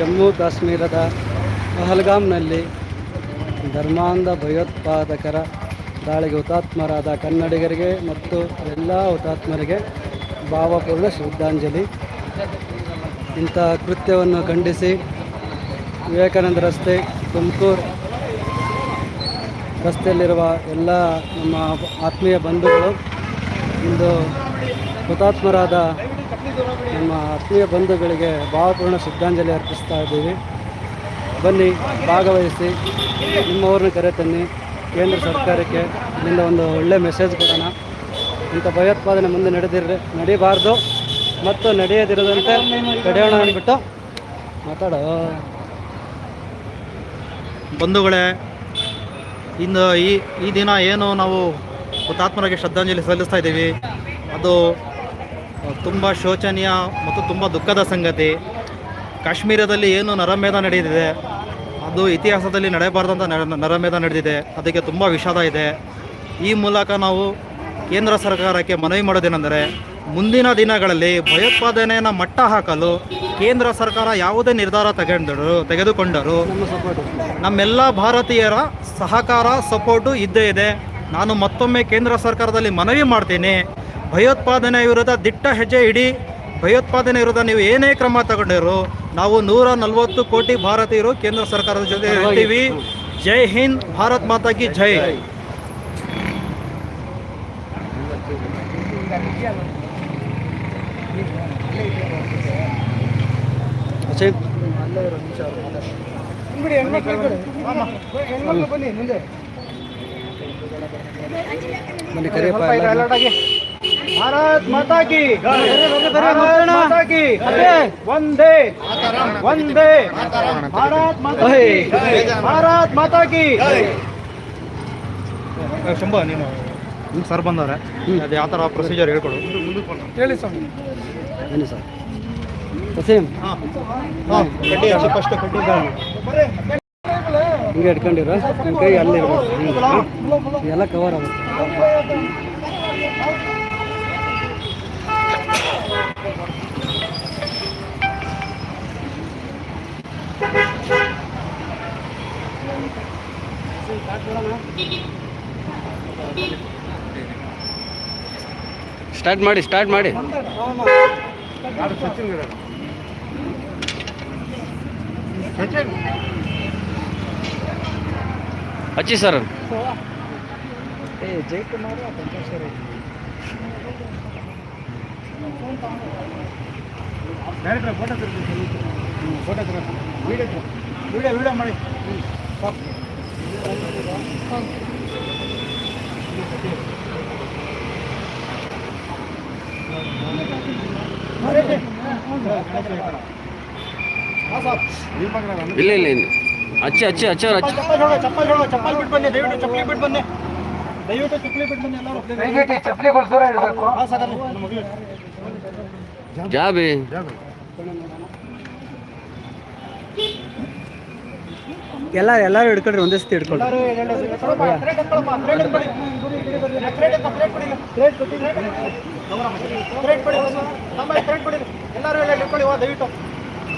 ಜಮ್ಮು ಕಾಶ್ಮೀರದ ಪಹಲ್ಗಾಮ್ನಲ್ಲಿ ಧರ್ಮಾಂಧ ಭಯೋತ್ಪಾದಕರ ದಾಳಿಗೆ ಹುತಾತ್ಮರಾದ ಕನ್ನಡಿಗರಿಗೆ ಮತ್ತು ಎಲ್ಲ ಹುತಾತ್ಮರಿಗೆ ಭಾವಪೂರ್ಣ ಶ್ರದ್ಧಾಂಜಲಿ. ಇಂಥ ಕೃತ್ಯವನ್ನು ಖಂಡಿಸಿ ವಿವೇಕಾನಂದ ರಸ್ತೆ, ತುಮಕೂರು ರಸ್ತೆಯಲ್ಲಿರುವ ಎಲ್ಲ ನಮ್ಮ ಆತ್ಮೀಯ ಬಂಧುಗಳು ಇಂದು ಹುತಾತ್ಮರಾದ ನಮ್ಮ ಆತ್ಮೀಯ ಬಂಧುಗಳಿಗೆ ಭಾವಪೂರ್ಣ ಶ್ರದ್ಧಾಂಜಲಿ ಅರ್ಪಿಸ್ತಾ ಇದ್ದೀವಿ. ಬನ್ನಿ, ಭಾಗವಹಿಸಿ. ನಿಮ್ಮವ್ರನ್ನ ಕರೆ ತನ್ನಿ. ಕೇಂದ್ರ ಸರ್ಕಾರಕ್ಕೆ ಇಲ್ಲಿಂದ ಒಂದು ಒಳ್ಳೆ ಮೆಸೇಜ್ ಕೊಡೋಣ. ಇಂಥ ಭಯೋತ್ಪಾದನೆ ಮುಂದೆ ನಡೆದಿರ ನಡೀಬಾರ್ದು. ಮತ್ತು ನಡೆಯದಿರದಂತೆ ತಡೆಯೋಣ ಅಂದ್ಬಿಟ್ಟು ಮಾತಾಡೋ. ಬಂಧುಗಳೇ, ಇಂದು ಈ ಈ ದಿನ ಏನು ನಾವು ಹುತಾತ್ಮರಿಗೆ ಶ್ರದ್ಧಾಂಜಲಿ ಸಲ್ಲಿಸ್ತಾ ಇದ್ದೀವಿ. ಅದು ತುಂಬ ಶೋಚನೀಯ ಮತ್ತು ತುಂಬ ದುಃಖದ ಸಂಗತಿ. ಕಾಶ್ಮೀರದಲ್ಲಿ ಏನು ನರಮೇಧ ನಡೆದಿದೆ, ಅದು ಇತಿಹಾಸದಲ್ಲಿ ನಡೆಯಬಾರ್ದಂಥ ನರ- ನರಮೇಧ ನಡೆದಿದೆ, ಅದಕ್ಕೆ ತುಂಬ ವಿಷಾದ ಇದೆ. ಈ ಮೂಲಕ ನಾವು ಕೇಂದ್ರ ಸರ್ಕಾರಕ್ಕೆ ಮನವಿ ಮಾಡೋದೇನೆಂದರೆ, ಮುಂದಿನ ದಿನಗಳಲ್ಲಿ ಭಯೋತ್ಪಾದನೆಯನ್ನು ಮಟ್ಟ ಹಾಕಲು ಕೇಂದ್ರ ಸರ್ಕಾರ ಯಾವುದೇ ನಿರ್ಧಾರ ತಗೊಂಡರು ತೆಗೆದುಕೊಂಡರು ನಮ್ಮೆಲ್ಲ ಭಾರತೀಯರ ಸಹಕಾರ, ಸಪೋರ್ಟು ಇದ್ದೇ ಇದೆ. ನಾನು ಮತ್ತೊಮ್ಮೆ ಕೇಂದ್ರ ಸರ್ಕಾರದಲ್ಲಿ ಮನವಿ ಮಾಡ್ತೀನಿ. ಭಯೋತ್ಪಾದನೆ ವಿರುದ್ಧ ದಿಟ್ಟ ಹೆಜ್ಜೆ ಇಡಿ ಭಯೋತ್ಪಾದನೆ ವಿರುದ್ಧ ನೀವು ಏನೇ ಕ್ರಮ ತಗೊಂಡಿರು ನಾವು ನೂರ ನಲವತ್ತು ಕೋಟಿ ಭಾರತೀಯರು ಕೇಂದ್ರ ಸರ್ಕಾರದ ಜೊತೆ ಇರ್ತೀವಿ ಜೈ ಹಿಂದ್ ಭಾರತ್ ಮಾತಾ ಕಿ ಜೈ ಬನ್ನಿ ಕರಿಯಪ್ಪ ಭಾರತ್ ಮಾತಾ ಕಿ ಭಾರತ್ ಮಾತಾ ಕಿ ಒಂದೇ ಒಂದೇ ಭಾರತ್ ಮಾತಾ ಕಿ ಭಾರತ್ ಮಾತಾ ಕಿ ಶಂಭ ನೀನು ಸರ್ ಬಂದವ್ರೆ. ಅದು ಯಾವ ಥರ ಪ್ರೊಸೀಜರ್ ಹೇಳ್ಕೊಡು. ಹೇಳಿ ಸರ್ ಏನು ಸರ್? ಸೇಮ್ ಹಾಂ. ಕಡ್ಡಿ ಫಸ್ಟ್ ಕಡ್ಡಿ ಹಿಂಗೆ ಇಟ್ಕೊಂಡಿರ? ನಿಮ್ಮ ಕೈ ಅಲ್ಲಿ ಇರ್ಬೇಕು. ಹಿಂಗೆ ಎಲ್ಲ ಕವರ್ ಆಗುತ್ತೆ. ಸ್ಟಾರ್ಟ್ ಮಾಡಿ ಸ್ಟಾರ್ಟ್ ಮಾಡಿ. ಹಚ್ಚಿ sir. Jayakumar director photo photo video video video ಮಾಡಿ. ಇಲ್ಲ ಇಲ್ಲ ಇಲ್ಲ. ಅಚ್ಚ ಅಚ್ಚ ಅಚ್ಚ. ಚಪ್ಪಲ್ ಚಪ್ಪಲ್ ಬಿಟ್ಟು ಬನ್ನಿ ದಯವಿಟ್ಟು ಚಪ್ಪಲಿ ಬಿಟ್ಟು ಬನ್ನಿ ದಯವಿಟ್ಟು ಚಪ್ಪಲಿ ಬಿಟ್ಟು ಬನ್ನಿ ಎಲ್ಲರೂ ಚಪ್ಪಲಿ ದೂರ ಇಡಬೇಕು ಹಾಂ ಸರ್ ನಮ್ಮ ಮಗಳು ಜಾಬಿ ಎಲ್ಲ ಎಲ್ಲರೂ ಹಿಡ್ಕೊಳ್ರಿ ಒಂದೇ ಸತಿ ಹಿಡ್ಕೊಳ್ರಿ ಎಲ್ಲರೂ ಇಟ್ಕೊಳ್ಳಿ, ಹೋಗ್ ದಯವಿಟ್ಟು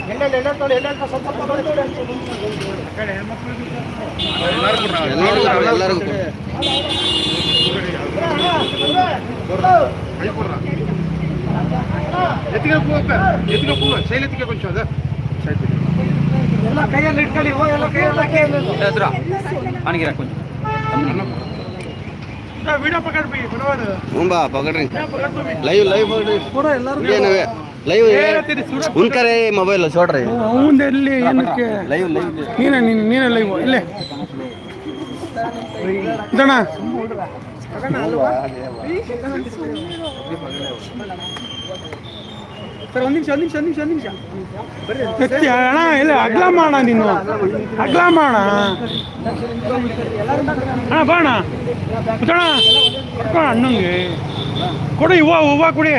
ಎಲ್ಲೆಲ್ಲಿ ಎಲ್ಲೆಲ್ಲಿ ತೊಗೊಳ್ಳಿ, ಎಲ್ಲೆಲ್ಲಿ ಸ್ವಲ್ಪ ಸ್ವಲ್ಪ ತೊಗೊಳ್ಳಿ, ತೊಗೊಳ್ಳಿ. ಎಲ್ಲರಿಗೂ ಎಲ್ಲರಿಗೂ ಎಲ್ಲ ಕೈಯಲ್ಲಿ ಇಟ್ಕೊಳ್ಳಿ ಹೋಗ್ ಎಲ್ಲ ಕೈಯಲ್ಲಿ ಕೈಯಲ್ಲಿ ವಿಡಿಯೋ ಪಕಡ್ ಬಿ ಬರೋದು ಮುಂಬಾ ಪಕಡ್ರಿ ಲೈವ್ ಲೈವ್ ಪಕಡ್ರಿ ಏನವೆ ಲೈವ್ ಉನ್ಕರೆ ಮೊಬೈಲ್ ಸೋಡ್ರಿ ಮುಂದೆ ಇಲ್ಲಿ ಏನಕ್ಕೆ? ಲೈವ್ ಲೈವ್ ನೀನೇ ನೀನು ನೀನೇ ಲೈವ್ ಇಲ್ಲೇ. ಇದಣ್ಣ. ಸರ್ ಒಂದು ನಿಮಿಷ ಒಂದು ನಿಮಿಷ ಒಂದು ನಿಮಿಷ ಒಂದು ನಿಮಿಷ. ಅಣ್ಣ. ಇಲ್ಲ ಅಗ್ಲ ಮಾಡ ನೀನು. ಅಗ್ಲ ಮಾಡ. ಅಣ್ಣ ಬಾಣ ಕುತ್ತಣ ಅಣ್ಣಂಗೆ. ಕೊಡಿ ಹೂವ ಹೂವ ಕೊಡಿ.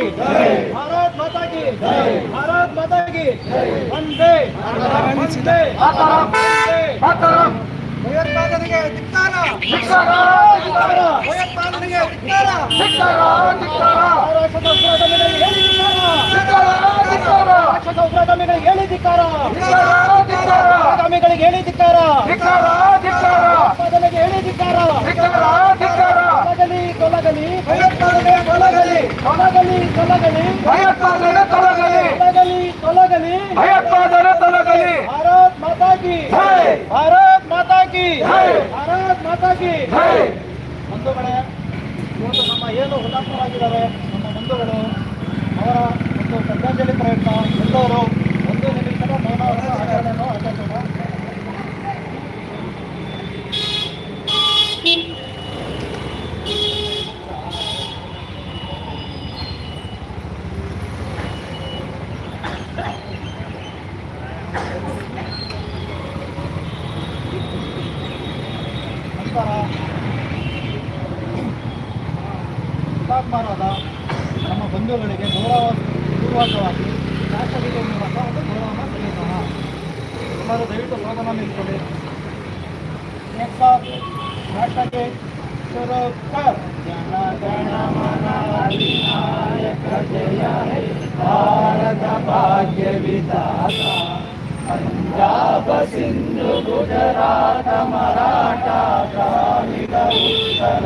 की भारत माता की भारत माता की वंदे वंदे मातरम ಭಯೋತ್ಪಾದನೆಗೆ ಧಿಕ್ಕಾರ ಧಿಕ್ಕಾರ ರಾಷ್ಟ್ರದ ತೊಲಗಲಿ ತೊಲಗಲಿ. ಭಯೋತ್ಪಾದನೆ ತೊಲಗಲಿ. ತೊಲಗಲಿ ತೊಲಗಲಿ. ಭಯೋತ್ಪಾದನೆ ತೊಲಗಲಿ. ಭಾರತ್ ಮಾತಾ ಕಿ. ಭಾರತ್ ಮಾತಾ ಕಿ. ಭಾರತ್ ಮಾತಾ ಕಿ. ಬಂಧುಗಳೇ ಇವತ್ತು ನಮ್ಮ ಏನು ಹುತಾತ್ಮರಾಗಿದ್ದಾರೆ ನಮ್ಮ ಬಂಧುಗಳು ಅವರ ಒಂದು ಶ್ರದ್ಧಾಂಜಲಿ ಪ್ರಯತ್ನ ಎಲ್ಲರೂ ಹುತಾತ್ಮರಾದ ನಮ್ಮ ಬಂಧುಗಳಿಗೆ ಗೌರವ ಪೂರ್ವಕವಾಗಿ ರಾಷ್ಟ್ರಗೀತೆ ಮೂಲಕ ಒಂದು ಗೌರವವನ್ನು ಸಲ್ಲಿಸೋಣ ಎಲ್ಲರೂ ದಯವಿಟ್ಟು ಸ್ವಾಗತ ನಿಲ್ಕೊಳ್ಳಿ ನೆಕ್ಸ್ಟ್ ರಾಷ್ಟ್ರಕ್ಕೆ ಶುರು ಕರ್. ಜನ ಗಣ ಮನ ಅಧಿನಾಯಕ ಜಯ ಹೇ ಭಾರತ ಭಾಗ್ಯ ವಿಧಾತ ಪಂಜಾಬ ಸಿಂಧು ಗುಜರಾತ ಮರಾಠ ದ್ರಾವಿಡ ಉತ್ತರ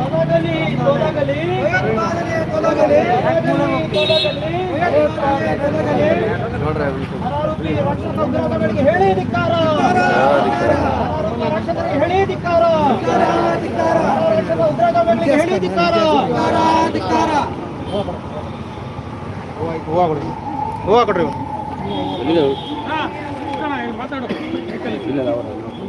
ತೊಲಗಲಿ ತೊಲಗಲಿ ಆರೋಪಿ ರಕ್ಷಕ ಹೇಳಿ ಹೇಳಿ ಹೂವು ಕೊಡಿ ಹೂವು ಕೊಡ್ರಿ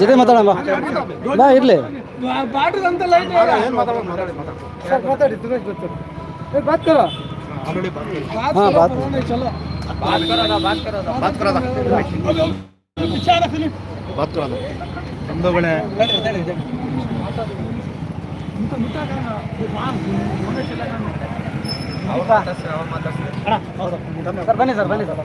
ಜೊತೆ ಮಾತಾಡಮ್ಮ ಬಾ. ಇರ್ಲಿ. ಬಾಟಲ್ ಅಂತ ಲೈಟ್ ಸರ್ ಮಾತಾಡಿ ದಿನೇಶ್ ಗೊತ್ತು. ಏ ಬಾತ್ ಕರೋ. ಬಾತ್ ಹಾ, ಕರೋ ಬಾತ್. ಸರ್ ಬನ್ನಿ ಸರ್ ಬನ್ನಿ ಸರ್.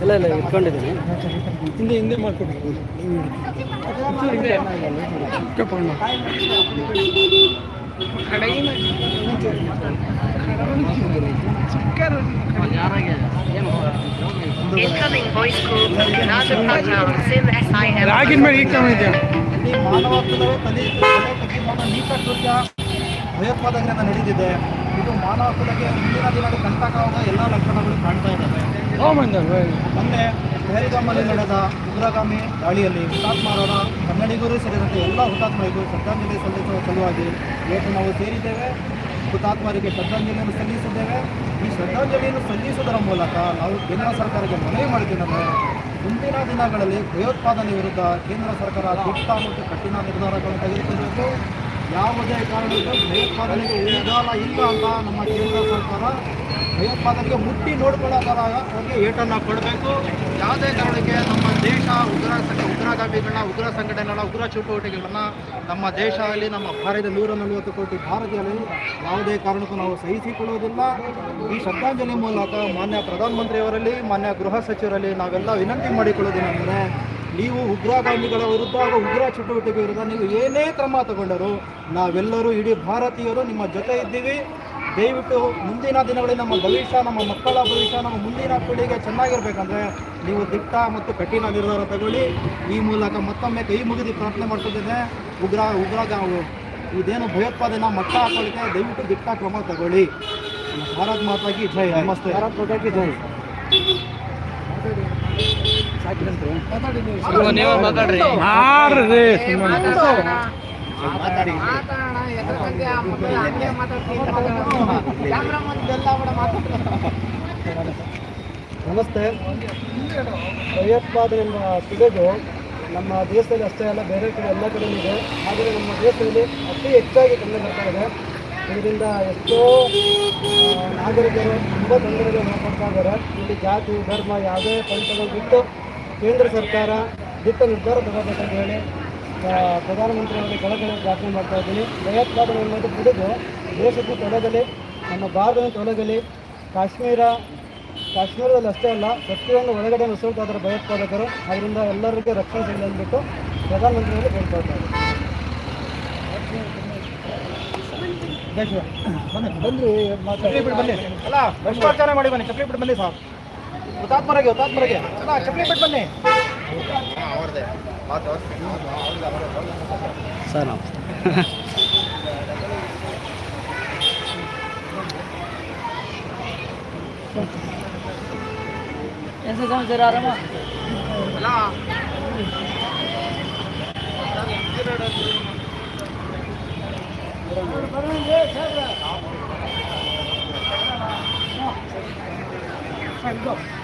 ಇಲ್ಲ ಇಲ್ಲ ಇಟ್ಕೊಂಡಿದ್ದೀನಿ ಹಿಂದೆ ಹಿಂದೆ ಮಾಡ್ಕೊಡಿ SIM. ಆಗಿನ ಮೇಲೆ ಈಗ ಮಾನವತ್ವದ ಭಯೋತ್ಪಾದಕರಿಂದ ನಡೆದಿದೆ ಇದು ಮಾನವತ್ವಕ್ಕೆ ಮುಂದಿನ ದಿನಗಳು ಕಂಟಕವಾದ ಎಲ್ಲ ಲಕ್ಷಣಗಳು ಕಾಣ್ತಾ ಇದ್ದಾವೆ ಮೊನ್ನೆ ಪಹಲ್ಗಾಮಲ್ಲಿ ನಡೆದ ಉಗ್ರಗಾಮಿ ದಾಳಿಯಲ್ಲಿ ಹುತಾತ್ಮರಾದ ಕನ್ನಡಿಗರು ಸೇರಿದಂತೆ ಎಲ್ಲ ಹುತಾತ್ಮರಿಗೂ ಶ್ರದ್ಧಾಂಜಲಿ ಸಲ್ಲಿಸುವ ಸಲುವಾಗಿ ಇವತ್ತು ನಾವು ಸೇರಿದ್ದೇವೆ. ಹುತಾತ್ಮರಿಗೆ ಶ್ರದ್ಧಾಂಜಲಿಯನ್ನು ಸಲ್ಲಿಸಿದ್ದೇವೆ. ಈ ಶ್ರದ್ಧಾಂಜಲಿಯನ್ನು ಸಲ್ಲಿಸುವುದರ ಮೂಲಕ ನಾವು ಕೇಂದ್ರ ಸರ್ಕಾರಕ್ಕೆ ಮನವಿ ಮಾಡಿದ್ದೇವೆ ಮುಂದಿನ ದಿನಗಳಲ್ಲಿ ಭಯೋತ್ಪಾದನೆ ವಿರುದ್ಧ ಕೇಂದ್ರ ಸರ್ಕಾರ ದಿಟ್ಟ ಮತ್ತು ಕಠಿಣ ನಿರ್ಧಾರಗಳನ್ನು ತೆಗೆದುಕೊಳ್ಳಬೇಕು ಯಾವುದೇ ಕಾರಣಕ್ಕೂ ಭಯೋತ್ಪಾದನೆಗೆ ಉಳಿಗಾಲ ಇಲ್ಲ ಅಂತ ನಮ್ಮ ಕೇಂದ್ರ ಸರ್ಕಾರ ಭಯೋತ್ಪಾದನೆಗೆ ಮುಟ್ಟಿ ನೋಡ್ಕೊಳ್ಳೋದರ ಅವ್ರಿಗೆ ಏಟನ್ನು ಕೊಡಬೇಕು. ಯಾವುದೇ ಕಾರಣಕ್ಕೆ ನಮ್ಮ ದೇಶ ಉಗ್ರ ಸಂಘ ಉಗ್ರಗಾಮಿಗಳನ್ನ ಉಗ್ರ ಸಂಘಟನೆಗಳ ಉಗ್ರ ಚಟುವಟಿಕೆಗಳನ್ನ ನಮ್ಮ ದೇಶದಲ್ಲಿ ನಮ್ಮ ಭಾರತದ ನೂರ ನಲವತ್ತು ಕೋಟಿ ಭಾರತೀಯರಲ್ಲಿ ಯಾವುದೇ ಕಾರಣಕ್ಕೂ ನಾವು ಸಹಿಸಿಕೊಳ್ಳುವುದಿಲ್ಲ ಈ ಶ್ರದ್ಧಾಂಜಲಿ ಮೂಲಕ ಮಾನ್ಯ ಪ್ರಧಾನಮಂತ್ರಿಯವರಲ್ಲಿ, ಮಾನ್ಯ ಗೃಹ ಸಚಿವರಲ್ಲಿ ನಾವೆಲ್ಲ ವಿನಂತಿ ಮಾಡಿಕೊಳ್ಳೋದೇನೆಂದರೆ ನೀವು ಉಗ್ರಗಾಮಿಗಳ ವಿರುದ್ಧ ಹಾಗೂ ಉಗ್ರ ಚಟುವಟಿಕೆ ವಿರುದ್ಧ ನೀವು ಏನೇ ಕ್ರಮ ತಗೊಂಡರು ನಾವೆಲ್ಲರೂ ಇಡೀ ಭಾರತೀಯರು ನಿಮ್ಮ ಜೊತೆ ಇದ್ದೀವಿ. ದಯವಿಟ್ಟು ಮುಂದಿನ ದಿನಗಳಲ್ಲಿ ನಮ್ಮ ಭವಿಷ್ಯ ನಮ್ಮ ಮಕ್ಕಳ ಭವಿಷ್ಯ ನಮ್ಮ ಮುಂದಿನ ಪೀಳಿಗೆ ಚೆನ್ನಾಗಿರ್ಬೇಕಂದ್ರೆ ನೀವು ದಿಟ್ಟ ಮತ್ತು ಕಠಿಣ ನಿರ್ಧಾರ ತಗೊಳ್ಳಿ. ಈ ಮೂಲಕ ಮತ್ತೊಮ್ಮೆ ಕೈ ಮುಗಿದು ಪ್ರಾರ್ಥನೆ ಮಾಡ್ತಿದ್ದೇನೆ. ಉಗ್ರ ಉಗ್ರ ಇದೇನು ಭಯೋತ್ಪಾದನೆ ಮಟ್ಟ ಹಾಕೋದಕ್ಕೆ ದಯವಿಟ್ಟು ದಿಟ್ಟ ಕ್ರಮ ತಗೊಳ್ಳಿ. ಭಾರತ್ ಮಾತಾಗಿ ಜೈ. ನಮಸ್ತೆ. ಭಾರತ್ ಮಾತಾಗಿ ಜೈ. ನಮಸ್ತೆ. ಭಯೋತ್ಪಾದನೆ ಎಂಬ ಪಿಡುಗು. ನಮ್ಮ ದೇಶದಲ್ಲಿ ಅಷ್ಟೇ ಅಲ್ಲ, ಬೇರೆ ಕಡೆ ಎಲ್ಲ ಕಡೆ ಇದೆ. ಆದರೆ ನಮ್ಮ ದೇಶದಲ್ಲಿ ಅತಿ ಹೆಚ್ಚಾಗಿ ಕಂಡು ಬರ್ತಾ ಇದೆ. ಇದರಿಂದ ಎಷ್ಟೋ ನಾಗರಿಕರು ತುಂಬ ತೊಂದರೆಗೆ ಒಳಪಡ್ತಾ ಇದ್ದಾರೆ. ಇಲ್ಲಿ ಜಾತಿ, ಧರ್ಮ, ಯಾವುದೇ ಪಂಥಗಳು ಬಿಟ್ಟು ಕೇಂದ್ರ ಸರ್ಕಾರ ದಿಟ್ಟ ನಿರ್ಧಾರ ತಗೋಬೇಕಂತ ಹೇಳಿ ಪ್ರಧಾನಮಂತ್ರಿಯವರಿಗೆ ಕಳಕಳಿ ಪ್ರಾರ್ಥನೆ ಮಾಡ್ತಾ ಇದ್ದೀನಿ. ಭಯೋತ್ಪಾದನೆ ಅನ್ನೋದು ಬಿಡುಗು ದೇಶಕ್ಕೆ ತೊಲಗಲಿ, ನಮ್ಮ ಭಾರತದ ತೊಲಗಲಿ, ಕಾಶ್ಮೀರ, ಕಾಶ್ಮೀರದಲ್ಲಿ ಅಷ್ಟೇ ಅಲ್ಲ, ಪ್ರತಿಯೊಂದು ಒಳಗಡೆ ನುಸುಳ್ತಾ ಭಯೋತ್ಪಾದಕರು ಅದರಿಂದ ಎಲ್ಲರಿಗೂ ರಕ್ಷಣೆ ಸಿಗಲಿ ಅಂದ್ಬಿಟ್ಟು ಪ್ರಧಾನಮಂತ್ರಿಯವರು ಕೇಳ್ತಾ ಇದ್ದಾರೆ. ಬಂದ್ರಿ ಮಾತಾಡಿ ಬನ್ನಿ ಅಲ್ಲ, ಭ್ರಷ್ಟಾಚಾರ ಮಾಡಿ ಬನ್ನಿ. ಚಪ್ಪಲಿ ಬಿಟ್ಟು ಬನ್ನಿ ಹೊತ್ತಾತ್ ಮರಗೆ ಹೊತ್ತಾತ್ ಮರಗೆ ಅಲ್ಲ ಚಪ್ಪಲಿ ಬಿಟ್ಟು ಬನ್ನಿ ಸರ್ ನಾವು ऐसे समझ रहा रहा अल्लाह Go.